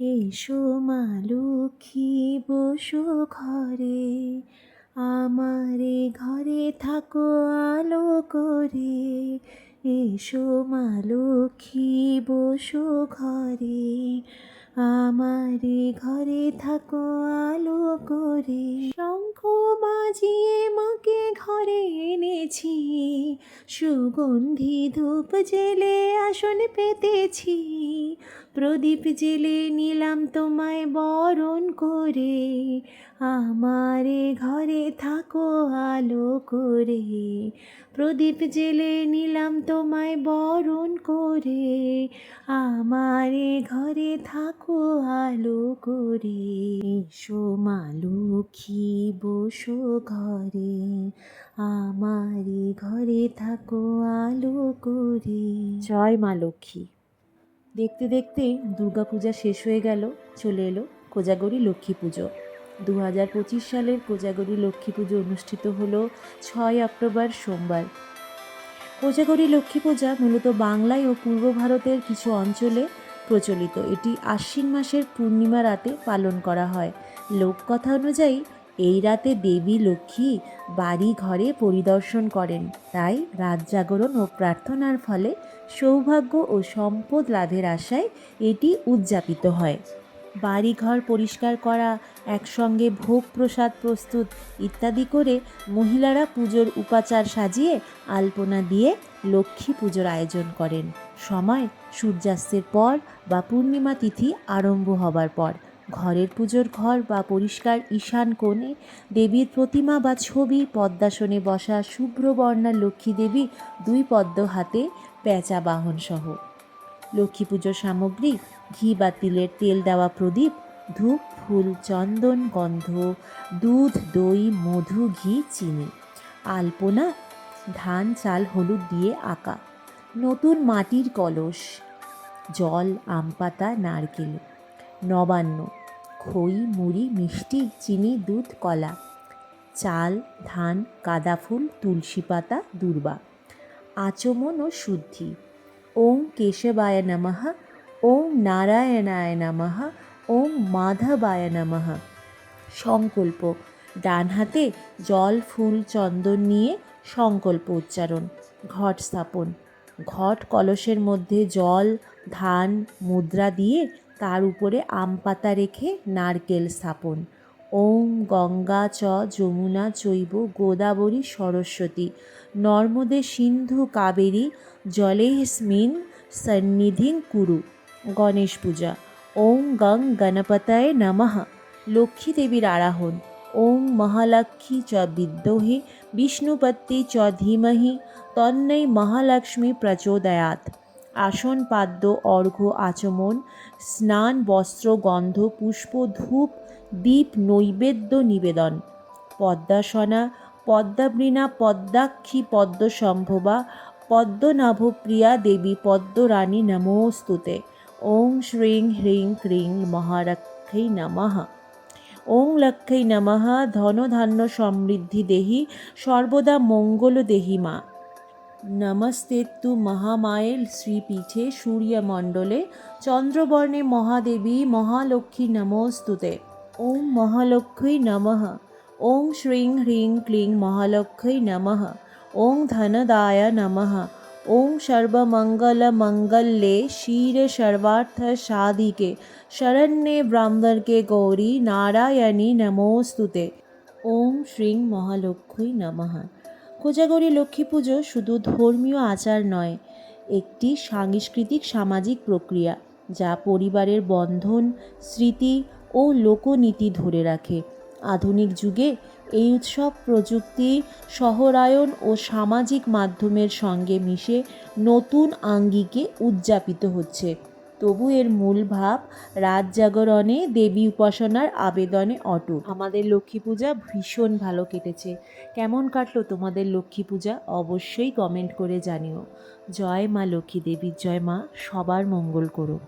এসো মা লক্ষ্মী বসো ঘরে, আমারে ঘরে থাকো আলো করে। এসো মা লক্ষ্মী বসো ঘরে, আমারে ঘরে থাকো আলো করে। শঙ্খ বাজিয়ে মাকে ঘরে এনেছি, সুগন্ধি ধূপ জেলে আসন পেতেছি। প্রদীপ জেলে নিলাম তোমায় বরণ করে। আমারে ঘরে থাকো, আলো করে। প্রদীপ জেলে নিলাম তোমায় বরণ করে। আমারে ঘরে থাকো, আলো করে। এসো মা লক্ষ্মী, বসো ঘরে। আমারে ঘরে থাকো, আলো করে। জয় মা লক্ষ্মী। দেখতে দেখতে দুর্গাপূজা শেষ হয়ে গেল, চলে এলো কোজাগরি লক্ষ্মী পুজো। দু হাজার পঁচিশ সালের কোজাগরি লক্ষ্মী পুজো অনুষ্ঠিত হলো ছয় অক্টোবর সোমবার। কোজাগরি লক্ষ্মী পূজা মূলত বাংলায় ও পূর্ব ভারতের কিছু অঞ্চলে প্রচলিত। এটি আশ্বিন মাসের পূর্ণিমা রাতে পালন করা হয়। লোককথা অনুযায়ী এই রাতে দেবী লক্ষ্মী বাড়ি ঘরে পরিদর্শন করেন। তাই রাত জাগরণ ও প্রার্থনার ফলে সৌভাগ্য ও সম্পদ লাভের আশায় এটি উদযাপিত হয়। বাড়িঘর পরিষ্কার করা, একসঙ্গে ভোগ প্রসাদ প্রস্তুত ইত্যাদি করে মহিলারা পুজোর উপাচার সাজিয়ে আলপনা দিয়ে লক্ষ্মী পুজোর আয়োজন করেন। সময় সূর্যাস্তের পর বা পূর্ণিমা তিথি আরম্ভ হবার পর। ঘরের পুজোর ঘর বা পরিষ্কার ঈশান কোণে দেবীর প্রতিমা বা ছবি, পদ্মাসনে বসা শুভ্রবর্ণা লক্ষ্মী দেবী দুই পদ্ম হাতে পেঁচা বাহন সহ। লক্ষ্মী পুজোর সামগ্রী, ঘি বা তিলের তেল দেওয়া প্রদীপ, ধূপ, ফুল, চন্দন, গন্ধ, দুধ, দই, মধু, ঘি, চিনি। আলপনা, ধান, চাল, হলুদ দিয়ে আঁকা। নতুন মাটির কলস, জল আম পাতা নারকেল। নবান্ন। খই, মুড়ি, মিষ্টি, চিনি, দুধ, কলা। চাল, ধান, গাঁদা ফুল, তুলসী পাতা, দুর্বা। আচমন ও শুদ্ধি। ওম কেশবায় নমঃ ওম নারায়ণায় নমঃ ওম মাধবায় নমঃ। সংকল্প। ডান হাতে জল, ফুল, চন্দন নিয়ে সংকল্প উচ্চারণ। ঘট স্থাপন। ঘট কলসের মধ্যে জল, ধান, মুদ্রা দিয়ে তার উপরে আম পাতা রেখে নারকেল স্থাপন। ওম গঙ্গা চ যমুনা চৈব গোদাবরী সরস্বতী। নর্মদে সিন্ধু কাবেরী জলেস্মিন সন্নিধিং কুরু। গণেশ পূজা। ওম গং গণপতায় নমঃ। লক্ষ্মী দেবীর আরাহন ওম মহালক্ষ্মী চ বিদ্মোহে। বিষ্ণুপত্তি চ ধীমহি। তন্নৈ মহালক্ষ্মী প্রচোদয়াৎ। আসন, পাদ্য, অর্ঘ্য, আচমন, স্নান, বস্ত্র, গন্ধ, পুষ্প, ধূপ, দীপ, নৈবেদ্য, নিবেদন। পদ্মাসনা, পদ্মাবৃণা, পদ্মাক্ষী, পদ্মসম্ভবা, পদ্মনাভপ্রিয়া দেবী পদ্মরানী নমোস্তুতে। ওং শ্রীং হ্রিং ক্রিং মহারক্ষৈ নমঃ। ওং লক্ষ্মী নমঃ। ধনধান্য সমৃদ্ধি দেহি। সর্বদা মঙ্গল দেহি মা। নমস্তেত্তু মহামায়ের শ্রীপীঠে সূর্যমণ্ডলে চন্দ্রবর্ণে মহাদেবী মহালক্ষ্মী নমস্তুতে। ওম মহালক্ষ্মী নমঃ। ওং শ্রীং হ্রিং ক্লিং মহালক্ষ্মী নমঃ। ওং ধনদায় নমঃ। ওং সর্বমঙ্গলমঙ্গলে শিরে সর্বার্থ সাধিকে শরণ্যে ব্রাহ্মণকে গৌরী নারায়ণী নমোস্তুতে। ওম শ্রীং মহালক্ষ্মী নমঃ। কোজাগরী লক্ষ্মী পুজো শুধু ধর্মীয় আচার নয়, একটি সাংস্কৃতিক সামাজিক প্রক্রিয়া যা পরিবারের বন্ধন, স্মৃতি ও লোকনীতি ধরে রাখে। আধুনিক যুগে এই উৎসব প্রযুক্তি শহরায়ন ও সামাজিক মাধ্যমের সঙ্গে মিশে নতুন আঙ্গিকে উদযাপিত হচ্ছে। তবু এর মূল ভাব রাত জাগরণে দেবী উপাসনার আবেদনে অটুট। আমাদের লক্ষ্মী পূজা ভীষণ ভালো কেটেছে। কেমন কাটলো তোমাদের লক্ষ্মী পূজা? অবশ্যই কমেন্ট করে জানিও। জয় মা লক্ষ্মী দেবীর জয় মা। সবার মঙ্গল করো